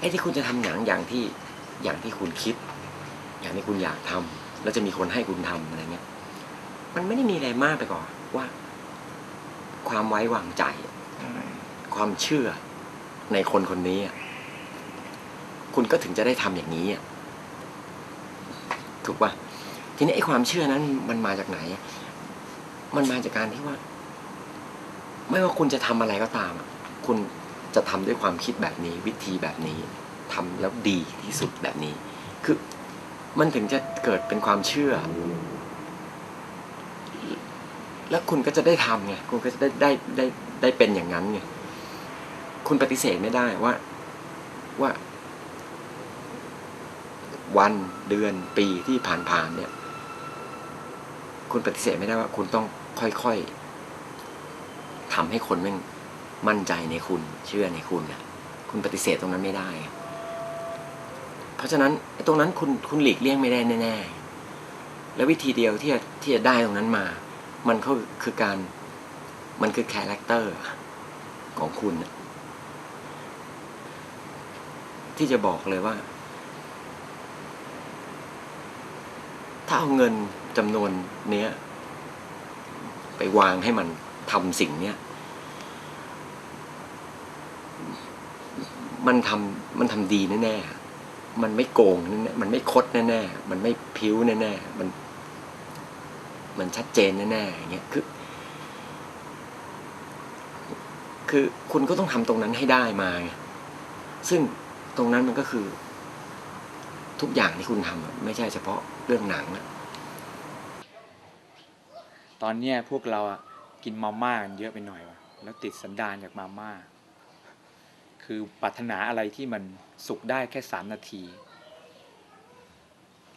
ไอ้ที่คุณจะทำหนังอย่างที่อย่างที่คุณคิด อย่างที่คุณอยากทำแล้วจะมีคนให้คุณทำอะไรเงี้ย มันไม่ได้มีอะไรมากไปกว่อนว่า ความไว้วางใจ ความเชื่อในคนคนนี้อะคุณก็ถึงจะได้ทำอย่างนี้อะถูกป่ะทีนี้ไอ้ความเชื่อนั้นมันมาจากไหนอะมันมาจากการที่ว่า ไม่ว่าคุณจะทำอะไรก็ตามอะคุณ จะทำด้วยความคิดแบบนี้ วิธีแบบนี้ทำแล้วดีที่สุดแบบนี้ คือมันถึงจะเกิดเป็นความเชื่อ แล้วคุณก็จะได้ทำไงคุณก็จะได้ได้ได้ได้เป็นอย่างนั้นไงคุณปฏิเสธไม่ได้ว่าว่า วันเดือนปีที่ผ่านๆเนี่ย คุณปฏิเสธไม่ได้ว่า คุณต้องค่อยๆทำให้คนแม่ง มั่นใจในคุณเชื่อในคุณนะคุณปฏิเสธตรงนั้นไม่ได้ เพราะฉะนั้นตรงนั้นคุณคุณหลีกเลี่ยงไม่ได้แน่ๆแล้ววิธีเดียวที่จะที่จะได้ตรงนั้นมา มันก็คือการมันคือคาแรคเตอร์ของคุณ ที่จะบอกเลยว่า ถ้าเอาเงินจำนวนเนี้ย ไปวางให้มันทำสิ่งเนี้ย มันทำมันทำดีแน่ๆมันไม่โกงแน่ๆมันไม่คดแน่ๆมันไม่พิ้วแน่ๆมัน มันชัดเจนแน่ๆอย่างเงี้ยคือ คือคุณก็ต้องทำตรงนั้นให้ได้มาไงซึ่งตรงนั้นมันก็คือ ทุกอย่างที่คุณทำไม่ใช่เฉพาะเรื่องหนังอะตอนเนี้ยพวกเราอะกินมาม่ากันเยอะไปหน่อยวะแล้วติดสันดานจากมาม่า คือปรารถนาอะไรที่มันสุกได้แค่สามนาที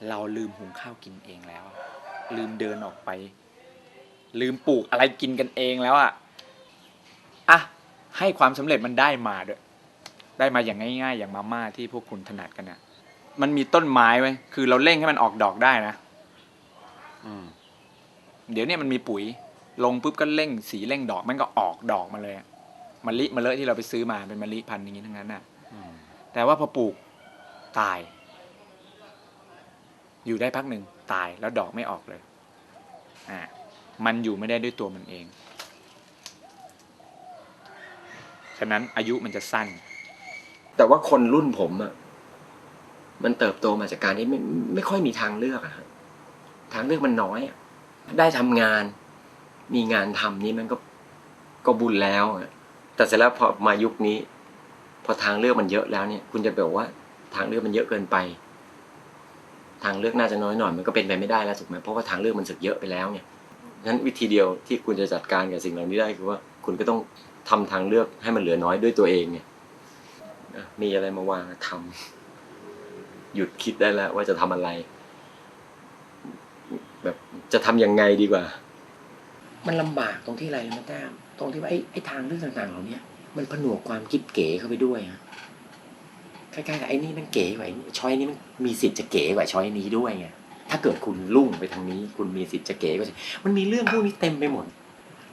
เราลืมหุงข้าวกินเองแล้วอะลืมเดินออกไป ลืมปลูกอะไรกินกันเองแล้วอะอะให้ความสำเร็จมันได้มาด้วย ได้มาอย่างง่ายๆ อย่างมาม่าที่พวกคุณถนัดกันอะมันมีต้นไม้ไว้ยคือเราเร่งให้มันออกดอกได้นะเดี๋ยวเนี้มันมีปุ๋ย ลงปุ๊บก็เร่งสีเร่งดอกมันก็ออกดอกมาเลยอะ มะลิมะเลอะที่เราไปซื้อมาเป็นมะลิพันธุ์อย่างนี้ทั้งนั้นน่ะแต่ว่าพอปลูกตาย อยู่ได้พักหนึ่งตายแล้วดอกไม่ออกเลยอ่ามันอยู่ไม่ได้ด้วยตัวมันเอง ฉะนั้นอายุมันจะสั้น แต่ว่าคนรุ่นผมอะมันเติบโตมาจากการที่ไม่ไม่ค่อยมีทางเลือกอะฮะทางเลือกมันน้อยอะได้ทำงาน มีงานทำนี่มันก็ก็บุญแล้วอะ แต่เสร็จแล้วพอมายุคนี้ พอทางเลือกมันเยอะแล้วเนี่ย คุณจะบอกว่าทางเลือกมันเยอะเกินไป ทางเลือกน่าจะน้อยหน่อยมันก็เป็นไปไม่ได้แล้วถูกไหมเพราะว่าทางเลือกมันสึกเยอะไปแล้วเนี่ยนั้นวิธีเดียวที่คุณจะจัดการกับสิ่งเหล่านี้ได้คือว่าคุณก็ต้องทำทางเลือกให้มันเหลือน้อยด้วยตัวเองเนี่ยอะมีอะไรมาวางทำหยุดคิดได้แล้วว่าจะทำอะไร แบบจะทำยังไงดีกว่า มันลำบากตรงที่อะไรรู้ไมาแต้ม ตรงที่ว่าไอ้ไอ้ทางเรื่องต่างๆเหล่านี้มันผนวกความคิดเก๋เข้าไปด้วยฮะคล้ๆกับไอ้นี่มันเก๋กว่าอ้นี่ช้อยนี้มันมีสิทธิ์จะเก๋กว่าช้อยนี้ด้วยไงถ้าเกิดคุณลุ่งไปทางนี้ คุณมีสิทธิ์จะเก๋กว่ามันมีเรื่องพวกนี้เต็มไปหมด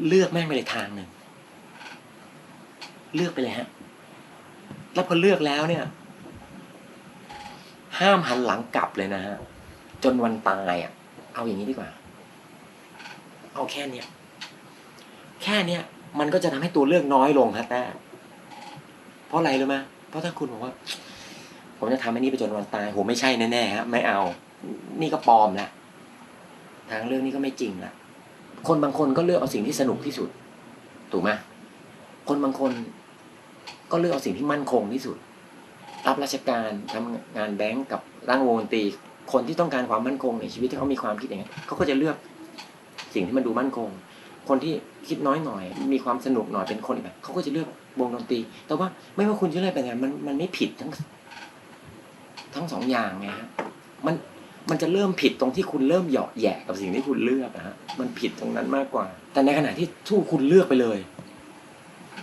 เลือกแม่งไปเลยทางหนึ่งเลือกไปเลยฮะ แล้วพอเลือกแล้วเนี่ย ห้ามหันหลังกลับเลยนะฮะ จนวันตายอะ เอาอย่างนี้ดีกว่า เอาแค่เนี้ย แค่เนี้ยมันก็จะทำให้ตัวเลือกน้อยลงฮะแต่เพราะอะไรรู้ไหมเพราะถ้าคุณบอกว่า ผมจะทำอันนี้ไปจนวันตายโหไม่ใช่แน่ๆฮะไม่เอา นี่ก็ปลอมละทางเรื่องนี้ก็ไม่จริงละคนบางคนก็เลือกเอาสิ่งที่สนุกที่สุด ถูกไหมคนบางคนก็เลือกเอาสิ่งที่มั่นคงที่สุด รับราชการทำงานแบงก์กับร่างวงดนตรี คนที่ต้องการความมั่นคงในชีวิตที่เขามีความคิดอย่างนี้นเขาก็จะเลือกสิ่งที่มันดูมั่นคง คนที่คิดน้อยหน่อย มีความสนุกหน่อยเป็นคนแบบเขาก็จะเลือกวงดนตรี แต่ว่าไม่ว่าคุณจะเลือกไปไหนมันมันไม่ผิดทั้ง ทั้งสองอย่างไงฮะมันมันจะเริ่มผิดตรงที่คุณเริ่มเหยาะแยะกับสิ่งที่คุณเลือกนะฮะมันผิดตรงนั้นมากกว่า แต่ในขณะที่ทูกคุณเลือกไปเลย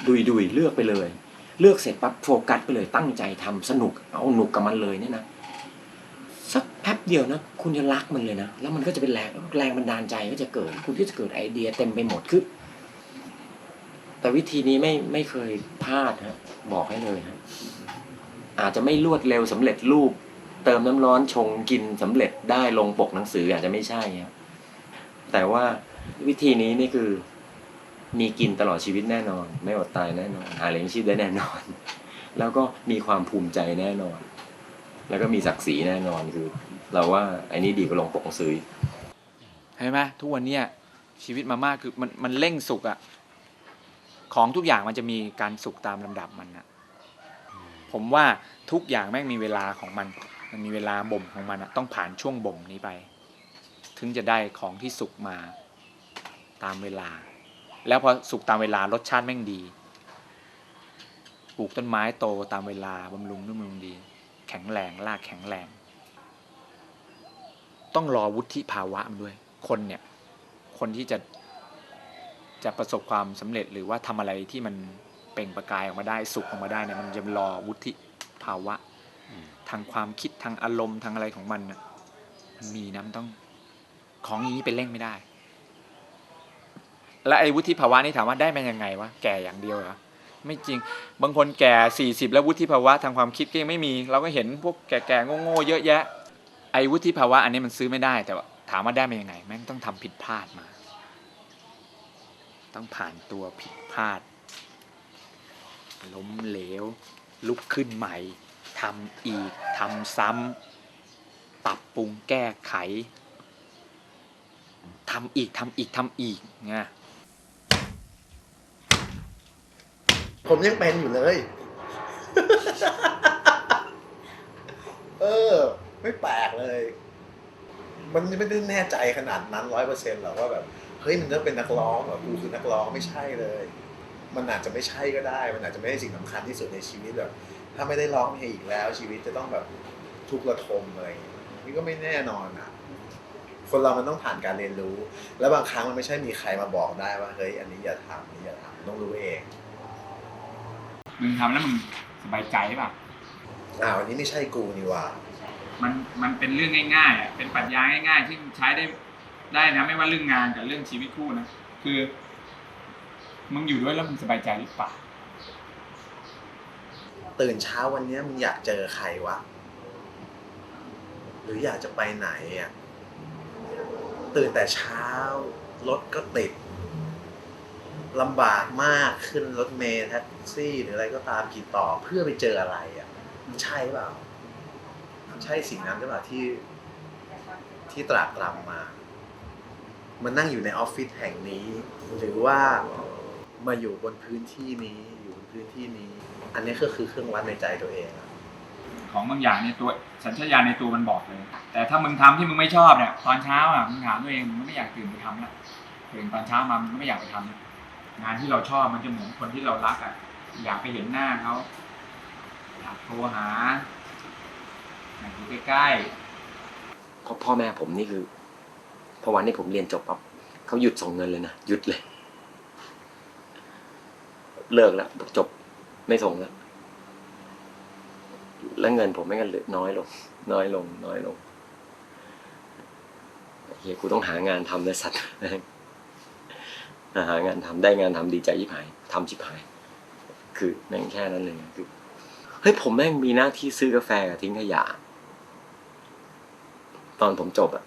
ดุยดุยเลือกไปเลย เลือกเสร็จปั๊บโฟกัสไปเลยตั้งใจทำสนุกเอาหนุกกับมันเลยเนี่ยนะ สักแป๊บเดียวนะ คุณจะรักมันเลยนะ แล้วมันก็จะเป็นแรงแรงบันดาลใจก็จะเกิด คุณก็จะเกิดไอเดียเต็มไปหมดคือแต่วิธีนี้ไม่ไม่เคยพลาดฮะบอกให้เลยฮะอาจจะไม่รวดเร็วสำเร็จรูป เติมน้ำร้อนชงกินสำเร็จได้ลงปกหนังสืออาจจะไม่ใช่ครับแต่ว่าวิธีนี้นี่คือ มีกินตลอดชีวิตแน่นอน ไม่อดตายแน่นอนหาเลี้ยงชีพได้แน่นอน แล้วก็มีความภูมิใจแน่นอน แล้วก็มีศักดิ์ศรีแน่นอนคือ เราว่าไอ้นี่ดีกว่าลงปกหนังสืออีกเห็นไหมทุกวันเนี้ยชีวิตมาม่าคือมันมันเร่งสุกอะของทุกอย่างมันจะมีการสุกตามลำดับมันอะผมว่าทุกอย่างแม่งมีเวลาของมัน มันมีเวลาบ่มของมันอะต้องผ่านช่วงบ่มนี้ไป ถึงจะได้ของที่สุกมาตามเวลา แล้วพอสุกตามเวลารสชาติแม่งดีปลูกต้นไม้โตตามเวลาบำรุงด้วยบำรุงดี แข็งแรงรากแข็งแรง ต้องรอวุฒิภาวะมันด้วย คนเนี่ย คนที่จะจะประสบความสำเร็จหรือว่าทำอะไรที่มันเปล่งประกายออกมาได้สุขออกมาได้เนี่ยมันจะรอวุฒิภาวะทางความคิดทางอารมณ์ทางอะไรของมันนะมันมีนะมันต้องของอย่างนี้เป็นเร่งไม่ได้ และไอ้วุฒิภาวะนี่ถามว่าได้มายังไงวะแก่อย่างเดียวเหรอ ไม่จริง บางคนแก่สี่สิบแล้ววุฒิภาวะทางความคิดก็ยังไม่มี เราก็เห็นพวกแก่ๆโง่ๆเยอะแยะ ไอ้วุฒิภาวะอันนี้มันซื้อไม่ได้ แต่ว่าถามว่าได้มายังไง แม่งต้องทำผิดพลาดมา ต้องผ่านตัวผิดพลาด ล้มเหลว ลุกขึ้นใหม่ทำอีกทำซ้ำปรับปรุงแก้ไขทำอีกทำอีกทำอีกไง ผมยังเป็นอยู่เลย เออ ไม่แปลกเลย มันไม่ได้แน่ใจขนาดนั้นร้อยเปอร์เซ็นต์หรอกว่าแบบ เฮ้ยมันต้องเป็นนักร้องเหรอกูคือนักร้องไม่ใช่เลย มันอาจจะไม่ใช่ก็ได้ มันอาจจะไม่ใช่สิ่งสำคัญที่สุดในชีวิตแบบถ้าไม่ได้ร้องเพลงอีกแล้ว ชีวิตจะต้องแบบทุกข์ระทมอะไรอย่างเงี้ยนี่ก็ไม่แน่นอนอะคนเรามันต้องผ่านการเรียนรู้ แล้วบางครั้งมันไม่ใช่มีใครมาบอกได้ว่า เฮ้ย อันนี้อย่าทำอันนี้อย่าทำต้องรู้เอง มึงทำแล้วมึงสบายใจป่ะ อ้าวอันนี้ไม่ใช่กูนี่หว่า มันมันเป็นเรื่องง่ายๆอะ เป็นปรัชญาง่าย ๆ ที่ใช้ได้ได้นะ ไม่ว่าเรื่องงานกับเรื่องชีวิตคู่นะ คือ มึงอยู่ด้วยแล้วมึงสบายใจหรือเปล่า ตื่นเช้าวันเนี้ยมึงอยากเจอใครวะ หรืออยากจะไปไหนอะ ตื่นแต่เช้า รถก็ติด ลำบากมากขึ้นรถเมล์แท็กซี่หรืออะไรก็ตามกี่ต่อเพื่อไปเจออะไรอะมันใช่เปล่ามันใช่สิ่งนั้นหรือเปล่าที่ที่ตรากตรำมามันนั่งอยู่ในออฟฟิศแห่งนี้ หรือว่ามาอยู่บนพื้นที่นี้อยู่บนพื้นที่นี้ อันนี้ก็คือเครื่องวัดในใจตัวเองอะของบางอย่างในตัวสัญชาตญาณในตัวมันบอกเลย แต่ถ้ามึงทำที่มึงไม่ชอบเนี่ยตอนเช้าอะมึงถามตัวเองมึงก็ไม่อยากตื่นไปทำละตื่นตอนเช้ามามึงก็ไม่อยากไปทำละ งานที่เราชอบมันจะเหมือนคนที่เรารักอะ อยากไปเห็นหน้าเขาอยากโทรหาอยากอยู่ใกล้ๆเพราะพ่อแม่ผมนี่คือพอวันนี้ผมเรียนจบปั๊บเขาหยุดส่งเงินเลยนะหยุดเลย เลิกแล้วจบไม่ส่งแล้วแล้วเงินผมไม่งั้นเหลือน้อยลง น้อยลง น้อยลงเฮียกูต้องหางานทำเลยสัตว์ หางานทำได้งานทำดีใจยิบหายทำชิบหาย คือแม่งแค่นั้นเลยคือเฮ้ยผมแม่งมีหน้าที่ซื้อกาแฟกับทิ้งขยะ ตอนผมจบอะ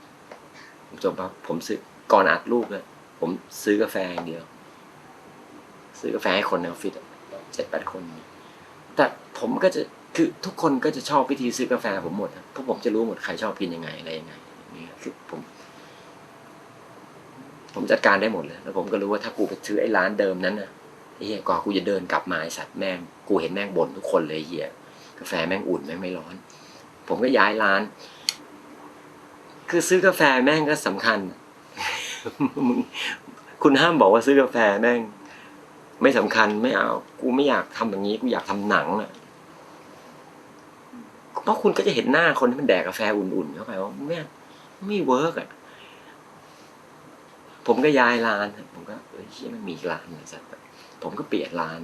ผมจบปั๊บผมซื้อก่อนอัดรูปเลยผมซื้อกาแฟอย่างเดียว ซื้อกาแฟให้คนในออฟฟิศเจ็ดแปดคน แต่ผมก็จะคือทุกคนก็จะชอบวิธีซื้อกาแฟผมหมดเพราะผมจะรู้หมดใครชอบกินยังไงอะไรยังไงนี่คือผม ผมจัดการได้หมดเลยแล้วผมก็รู้ว่าถ้ากูไปซื้อไอ้ร้านเดิมนั้นนะเฮียก่อกูจะเดินกลับมาไอ้สัตว์แม่งกูเห็นแม่งบ่นทุกคนเลยเฮียกาแฟแม่งอุ่นแม่งไม่ร้อน ผมก็ย้ายร้าน คือซื้อกาแฟแม่งก็สำคัญมึงคุณห้ามบอกว่าซื้อกาแฟแม่ง ไม่สำคัญไม่เอา กูไม่อยากทำอย่างนี้ กูอยากทำหนังอะเพราะคุณก็จะเห็นหน้าคนที่มันแดกกาแฟอุ่นๆเข้าไปว่าแม่งไม่เวิร์กอะ ผมก็ย้ายร้านผมก็เอ้ยเฮียมันมีอีกร้านเลยสัตว์ผมก็เปลี่ยนร้าน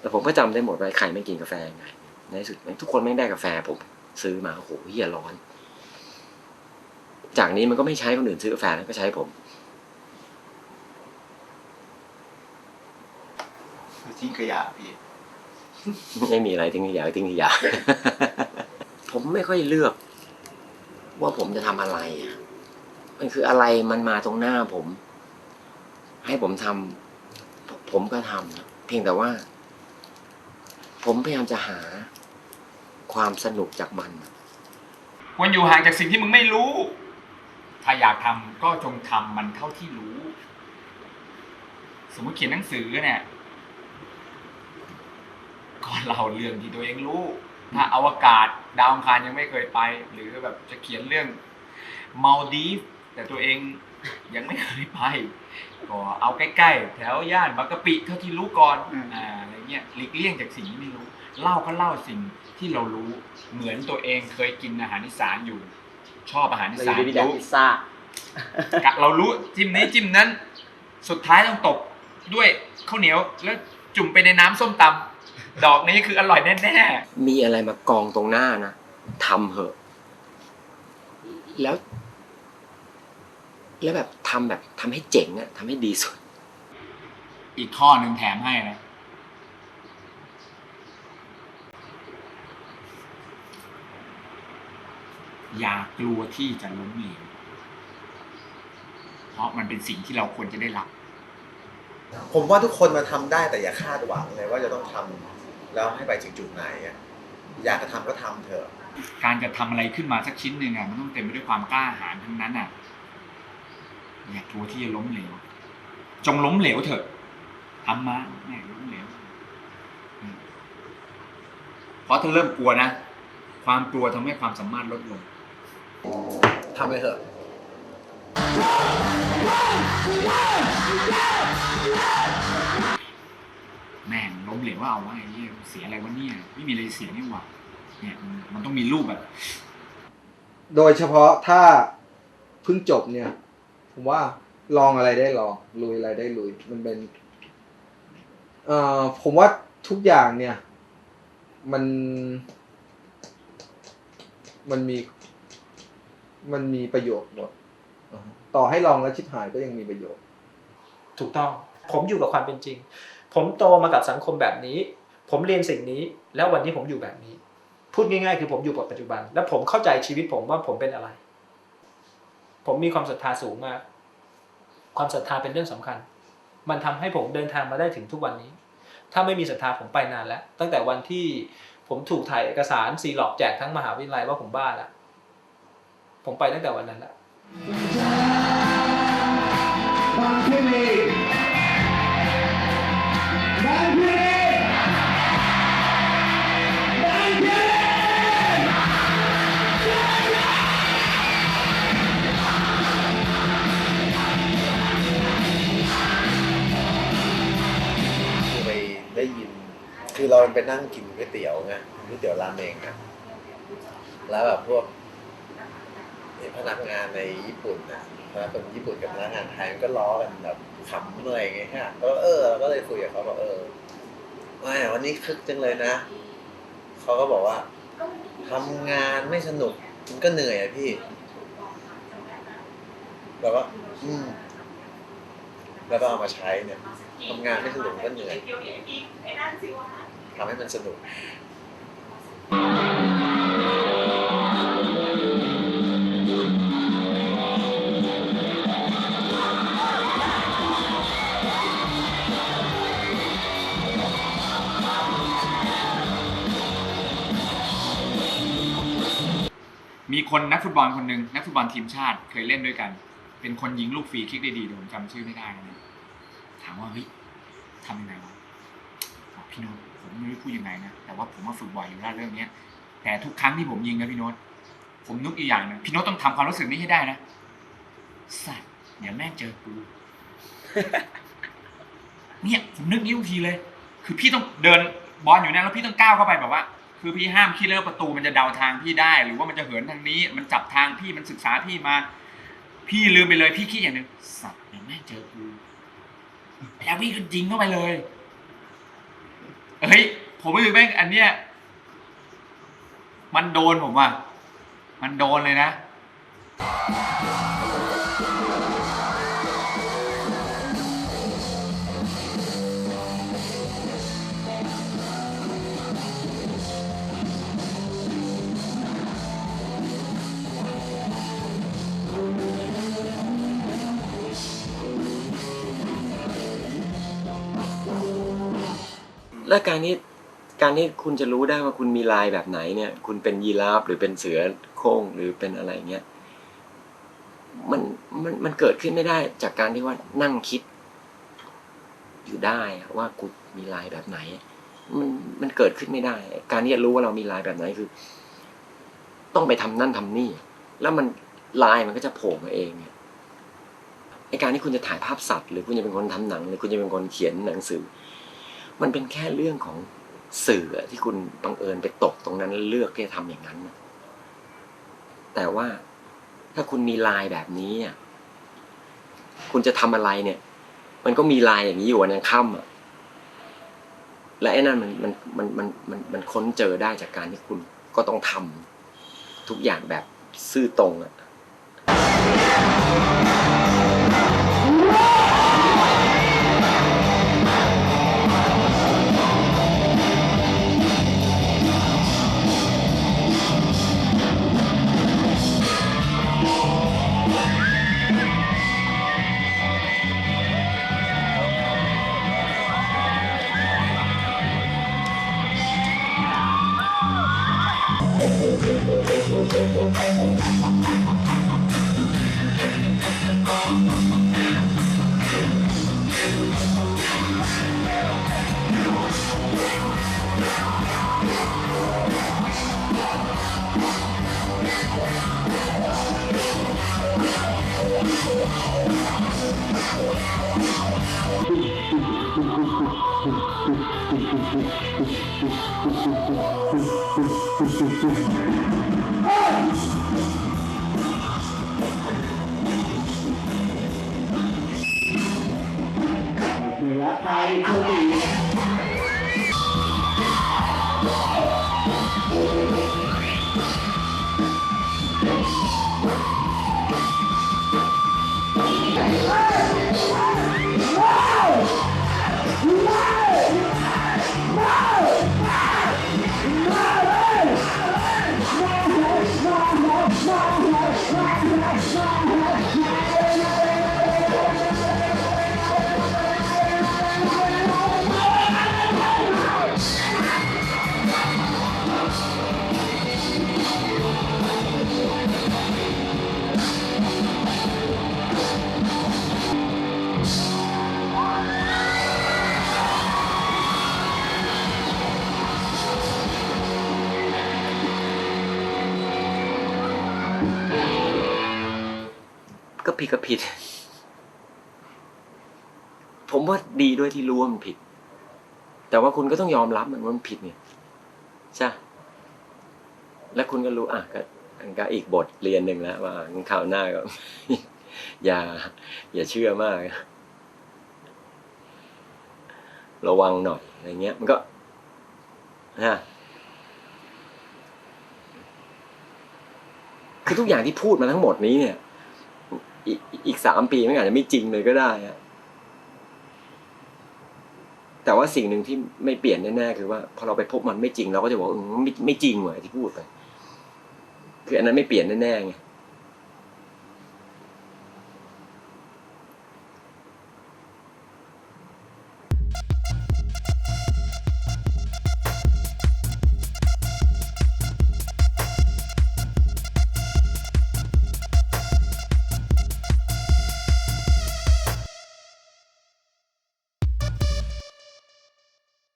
แต่ผมก็จำได้หมดว่าใครไม่กินกาแฟยังไงในที่สุดแม่งทุกคนไม่งได้กาแฟผมซื้อมาโอ้โหเฮียร้อน จากนี้มันก็ไม่ใช้คนอื่นซื้อกาแฟแล้วก็ใช้ผมทิ้งขยะพี่ไม่มีอะไรทิ้งขยะก็ทิ้งขยะผมไม่ค่อยเลือก ว่าผมจะทำอะไรอะ มันคืออะไรมันมาตรงหน้าผม ให้ผมทำผมผมก็ทำเพียงแต่ว่า ผมพยายามจะหาความสนุกจากมันควรอยู่ห่างจากสิ่งที่มึงไม่รู้ ถ้าอยากทำก็จงทำมันเท่าที่รู้ สมมติเขียนหนังสือเนี่ยก็เล่าเรื่องที่ตัวเองรู้ ถ้าอวกาศดาวอังคารยังไม่เคยไป หรือแบบจะเขียนเรื่องมาลดีฟ แต่ตัวเองยังไม่เคยไปก็เอาใกล้ๆ แถวย่านบางกะปิเท่าที่รู้ก่อนอืมอ่าอะไรเงี้ยหลีกเลี่ยงจากสิ่งที่ไม่รู้เล่าก็เล่าสิ่งที่เรารู้เหมือนตัวเองเคยกินอาหารอีสานอยู่ ชอบอาหารอีเราอสานยู่ในวิดีโอรู้พิซซ่ากะเรารู้จิ้มนี้จิ้มนั้น สุดท้ายต้องตบด้วยข้าวเหนียวแล้วจุ่มไปในน้ำส้มตำดอกนี้คืออร่อยแน่มีอะไรมากองตรงหน้านะทำเหอะ แล้ว แล้วแบบทำแบบทำให้เจ๋งอะทำให้ดีสุดๆอีกข้อหนึ่งแถมให้นะอย่ากลัวที่จะล้มเหลวเพราะมันเป็นสิ่งที่เราควรจะได้รับ ผมว่าทุกคนมาทำได้แต่อย่าคาดหวังเลยว่าจะต้องทำแล้วให้ไปถึงจุดไหนอะอยากจะทำก็ทำเถอะ การจะทำอะไรขึ้นมาสักชิ้นหนึ่งอะมันต้องเต็มไปด้วยความกล้าหาญทั้งนั้นอะ อย่ากลัวที่จะล้มเหลว จงล้มเหลวเถอะทำมาแม่ล้มเหลวเพราะถ้าเริ่มกลัวนะ ความกลัวทำให้ความสามารถลดลงทำไปเถอะแม่งล้มเหลวว่าเอาว่าไอ้เหี้ยเสียอะไรวะเนี่ย ไม่มีอะไรเสียนี่หว่าเนี่ยมันมันต้องมีรูปแบบ โดยเฉพาะถ้าเพิ่งจบเนี่ย ผมว่าลองอะไรได้ลองลุยอะไรได้ลุย มันเป็น เอ่อผมว่าทุกอย่างเนี่ย มัน มันมี มันมีประโยชน์หมดต่อให้ลองแล้วชิบหายก็ยังมีประโยชน์ ถูกต้อง ผมอยู่กับความเป็นจริง ผมโตมากับสังคมแบบนี้ ผมเรียนสิ่งนี้ แล้ววันนี้ผมอยู่แบบนี้ พูดง่ายๆ คือผมอยู่กับปัจจุบัน และผมเข้าใจชีวิตผมว่าผมเป็นอะไร ผมมีความศรัทธาสูงมาก ความศรัทธาเป็นเรื่องสำคัญ มันทำให้ผมเดินทางมาได้ถึงทุกวันนี้ ถ้าไม่มีศรัทธาผมไปนานแล้ว ตั้งแต่วันที่ผมถูกถ่ายเอกสารซีหลอกแจกทั้งมหาวิทยาลัยว่าผมบ้าแล้วผมไปตั้งแต่วันนั้นแล้ว คือเราไปนั่งกินก๋วยเตี๋ยวไงก๋วยเตี๋ยวรามเองอะแล้วแบบพวกพนักงานในญี่ปุ่นนะพนักคนญี่ปุ่นกับพนักงานไทยมันก็ล้อกันแบบขำอะไรอย่างเงี้ยฮะแล้วเออเราก็เลยคุยกับเขาบอกเออไม่วันนี้คึกจังเลยนะเขาก็บอกว่าทำงานไม่สนุกมันก็เหนื่อยอะพี่แล้วก็อืมแล้วก็เอามาใช้เนี่ย ทำงานไม่สนุกก็เหนื่อยทำให้มันสนุกมีคนนักฟุตบอลคนหนึ่งนักฟุตบอลทีมชาติเคยเล่นด้วยกัน เป็นคนยิงลูกฟรีคิกได้ดีแต่ผมจำชื่อไม่ได้นะามว่าเฮ้ยทำยังไงวะพี่โน้ตผมไม่รู้พูดยังไงนะแต่ว่าผมมาฝึกบ่อยอยู่แล้วเรื่องเนี้ย แต่ทุกครั้งที่ผมยิงนะพี่โน้ตผมนึกอีกอย่างหนึงพี่โน้ตต้องทำความรู้สึกนี้ให้ได้นะสัตว์เดี๋ยวแม่งเจอกูเนี่ยผมนึกนิ้วทีเลย คือพี่ต้องเดินบอลอยู่เนะแล้วพี่ต้องก้าวเข้าไปแบบว่า คือพี่ห้ามคิดเลยว่าประตูมันจะเดาทางพี่ได้ หรือว่ามันจะเหินทางนี้ มันจับทางพี่มันศึกษาพี่มา พี่ลืมไปเลยพี่คิดอย่างหนึ่งสัตว์เดี๋ยวแม่งเจอกู แล้วพี่ก็ยิงเข้าไปเลยเฮ้ยผมไม่รู้แม่งอันเนี้ยมันโดนผมอะ มันโดนเลยนะ แล้วการที่การที่คุณจะรู้ได้ว่าคุณมีลายแบบไหนเนี่ย คุณเป็นยีราฟหรือเป็นเสือโคร่งหรือเป็นอะไรเงี้ยมันมันมันเกิดขึ้นไม่ได้จากการที่ว่านั่งคิด อยู่ได้ว่ากูมีลายแบบไหน มันมันเกิดขึ้นไม่ได้ การที่จะรู้ว่าเรามีลายแบบไหนคือ ต้องไปทำนั่นทำนี่ แล้วมันลายมันก็จะโผล่มาเองเนี่ยไอการที่คุณจะถ่ายภาพสัตว์ หรือคุณจะเป็นคนทำหนัง หรือคุณจะเป็นคนเขียนหนังสือ มันเป็นแค่เรื่องของสื่อที่คุณบังเอิญไปตกตรงนั้นแล้วเลือกที่จะทำอย่างนั้นนะแต่ว่าถ้าคุณมีลายแบบนี้อะคุณจะทำอะไรเนี่ย มันก็มีลายอย่างนี้อยู่วันยังค่ำอะและไอ้นั่นมันมันมันมันมันมันค้นเจอได้จากการที่คุณก็ต้องทำทุกอย่างแบบซื่อตรงอะ I ก็ผิดก็ผิด ผมว่าดีด้วยที่รู้ว่ามันผิด แต่ว่าคุณก็ต้องยอมรับมันว่ามันผิดเนี่ยใช่และคุณก็รู้อะก็อันก็อีกบทเรียนหนึ่งแล้วว่าข่าวหน้าก็ อย่า อย่าเชื่อมาก ระวังหน่อยอะไรเงี้ย มันก็ฮะคือทุกอย่างที่พูดมาทั้งหมดนี้เนี่ย อีกสามปีมันอาจจะไม่จริงเลยก็ได้อะแต่ว่าสิ่งหนึ่งที่ไม่เปลี่ยนแน่ๆคือว่าพอเราไปพบมันไม่จริงเราก็จะบอกเออไม่ไม่จริงเหรอที่พูดไป คืออันนั้นไม่เปลี่ยนแน่ๆไง